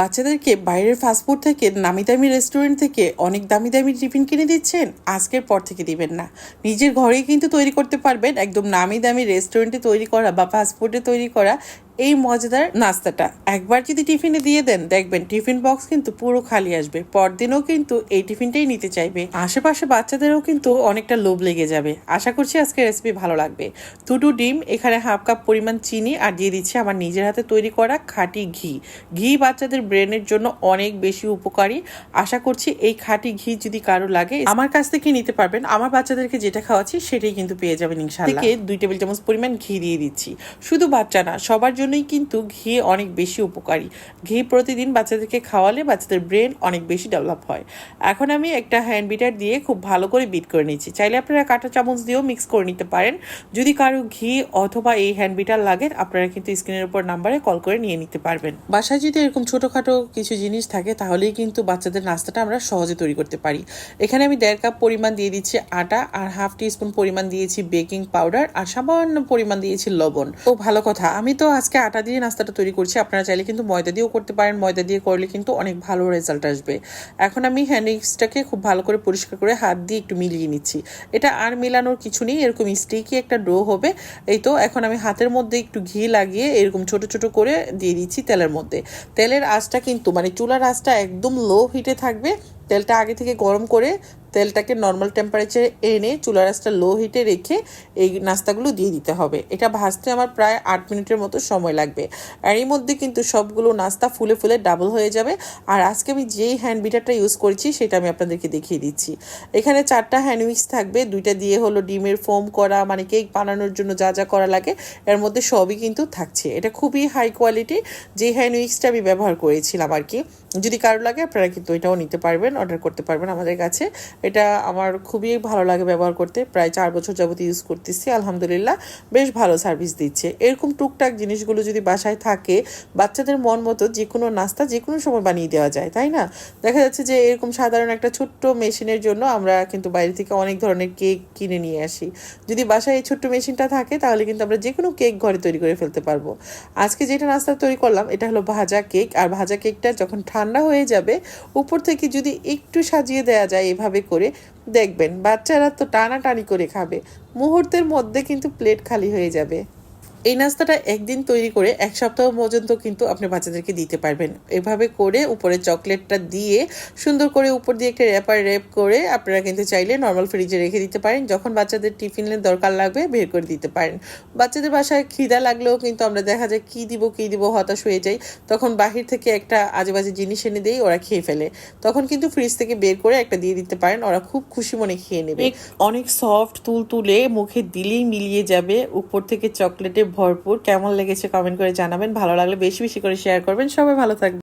বাচ্চাদেরকে বাইরের ফাস্টফুড থেকে নামি দামি রেস্টুরেন্ট থেকে অনেক দামি দামি টিফিন কিনে দিচ্ছেন, আজকের পর থেকে দিবেন না। নিজের ঘরেই কিন্তু তৈরি করতে পারবেন একদম নামি দামি রেস্টুরেন্টে তৈরি করা বা ফাস্টফুডে তৈরি করা এই মজাদার নাস্তাটা। একবার যদি টিফিনে দিয়ে দেন, দেখবেন টিফিন বক্স কিন্তু পুরো খালি আসবে। পরদিনও কিন্তু এই টিফিনটাই নিতে চাইবে। আশেপাশে বাচ্চাদেরও কিন্তু অনেকটা লোভ লেগে যাবে। আশা করছি আজকে রেসিপি ভালো লাগবে। দুটো ডিম, এখানে হাফ কাপ পরিমাণ চিনি আর দিয়ে দিচ্ছি আমার নিজের হাতে তৈরি করা খাঁটি ঘি। ঘি বাচ্চাদের ব্রেনের জন্য অনেক বেশি উপকারী। আশা করছি এই খাঁটি ঘি যদি কারও লাগে, আমার কাছ থেকে নিতে পারবেন। আমার বাচ্চাদেরকে যেটা খাওয়াচ্ছি, সেটাই কিন্তু পেয়ে যাবেন ইনশাআল্লাহ। দুই টেবিল চামচ পরিমাণ ঘি দিয়ে দিচ্ছি। শুধু বাচ্চা না, সবার জন্যই কিন্তু ঘি অনেক বেশি উপকারী। ঘি প্রতিদিন বাচ্চাদেরকে খাওয়ালে বাচ্চাদের ব্রেন অনেক বেশি ডেভেলপ হয়। এখন আমি একটা হ্যান্ড বিটার দিয়ে খুব ভালো করে বিট করে নিচ্ছি। চাইলে আপনারা কাঁটা চামচ দিয়েও মিক্স করে নিতে পারেন। যদি কারও ঘি অথবা এই হ্যান্ড বিটার লাগে, আপনারা কিন্তু স্ক্রিনের উপর নাম্বারে কল করে নিয়ে নিতে পারবেন। বাসায় যদি এরকম ছোটোখাটো কিছু জিনিস থাকে, তাহলেই কিন্তু বাচ্চাদের নাস্তাটা আমরা সহজে তৈরি করতে পারি। এখানে আমি দেড় কাপ পরিমাণ দিয়ে দিচ্ছি আটা আর হাফ টি স্পুন পরিমাণ দিয়েছি বেকিং পাউডার আর সামান্য পরিমাণ দিয়েছি লবণ। ও ভালো কথা। আমি তো আজকে আটা দিয়ে নাস্তাটা তৈরি করছি। আপনারা চাইলে কিন্তু ময়দা দিয়েও করতে পারেন। ময়দা দিয়ে করলে কিন্তু অনেক ভালো রেজাল্ট আসবে। এখন আমি হ্যান্ডউইক্সটাকে খুব ভালো করে পরিষ্কার করে হাত দিয়ে একটু মিলিয়ে নিচ্ছি। এটা আর মেলানোর কিছু নেই। এরকম স্টিকি একটা ডো হবে। এই তো এখন আমি হাতের মধ্যে একটু ঘি লাগিয়ে এরকম ছোট ছোট করে দিয়ে দিচ্ছি তেলের মধ্যে। তেলের আঁচটা কিন্তু মানে চুলার আঁচটা একদম লো হিটে থাকবে। তেলটা আগে থেকে গরম করে তেলটাকে নর্মাল টেম্পারেচারে এনে চুলা আঁচটা লো হিটে রেখে এই নাস্তাগুলো দিয়ে দিতে হবে। এটা ভাজতে আমার প্রায় আট মিনিটের মতো সময় লাগবে। আর মধ্যে কিন্তু সবগুলো নাস্তা ফুলে ফুলে ডাবল হয়ে যাবে। আর আজকে আমি যেই হ্যান্ড বিটারটা ইউজ করছি সেটা আমি আপনাদেরকে দেখিয়ে দিচ্ছি। এখানে চারটা হ্যান্ড উইক্স থাকবে। দুইটা দিয়ে হলো ডিমের ফোম করা মানে কেক বানানোর জন্য যা যা করা লাগে, এর মধ্যে সবই কিন্তু থাকছে। এটা খুবই হাই কোয়ালিটি যে হ্যান্ড উইক্সটা আমি ব্যবহার করেছিলাম আর কি যদি কারও লাগে আপনারা কিন্তু এটাও নিতে পারবেন। অর্ডার করতে পারবেন আমাদের কাছে। এটা আমার খুবই ভালো লাগে ব্যবহার করতে। প্রায় চার বছর যাবত ইউজ করতেছি, আলহামদুলিল্লাহ বেশ ভালো সার্ভিস দিচ্ছে। এরকম টুকটাক জিনিসগুলো যদি বাসায় থাকে, বাচ্চাদের মন মতো যে কোনো নাস্তা যে কোনো সময় বানিয়ে দেওয়া যায়, তাই না? দেখা যাচ্ছে যে এরকম সাধারণ একটা ছোট্ট মেশিনের জন্য আমরা কিন্তু বাইরে থেকে অনেক ধরনের কেক কিনে নিয়ে আসি। যদি বাসায় এই ছোট্ট মেশিনটা থাকে, তাহলে কিন্তু আমরা যে কোনো কেক ঘরে তৈরি করে ফেলতে পারব। আজকে যেটা নাস্তা তৈরি করলাম, এটা হলো ভাজা কেক আর ভাজা কেকটা যখন ঠান্ডা হয়ে যাবে, উপর থেকে যদি একটু সাজিয়ে দেওয়া যায় এভাবে করে। দেখবেন, বাচ্চারা তো টানাটানি করে খাবে। মুহূর্তের মধ্যে কিন্তু প্লেট খালি হয়ে যাবে। এই নাস্তাটা একদিন তৈরি করে এক সপ্তাহ পর্যন্ত কিন্তু আপনি বাচ্চাদেরকে দিতে পারবেন। এভাবে করে উপরে চকলেটটা দিয়ে সুন্দর করে উপর দিয়ে একটা র্যাপার র্যাপ করে আপনারা কিন্তু চাইলে নর্মাল ফ্রিজে রেখে দিতে পারেন। যখন বাচ্চাদের টিফিনের দরকার লাগবে বের করে দিতে পারেন। বাচ্চাদের বাসায় খিদা লাগলেও কিন্তু আমরা দেখা যায় কী দিব কী দিব, হতাশ হয়ে যাই। তখন বাহির থেকে একটা আজেবাজে জিনিস এনে দিই, ওরা খেয়ে ফেলে। তখন কিন্তু ফ্রিজ থেকে বের করে একটা দিয়ে দিতে পারেন। ওরা খুব খুশি মনে খেয়ে নেবে। অনেক সফট তুল তুলে মুখে দিলেই মিলিয়ে যাবে। উপর থেকে চকলেটে ভরপুর। কেমন লেগেছে কমেন্ট করে জানাবেন। ভালো লাগলে বেশি বেশি করে শেয়ার করবেন। সবাই ভালো থাকবে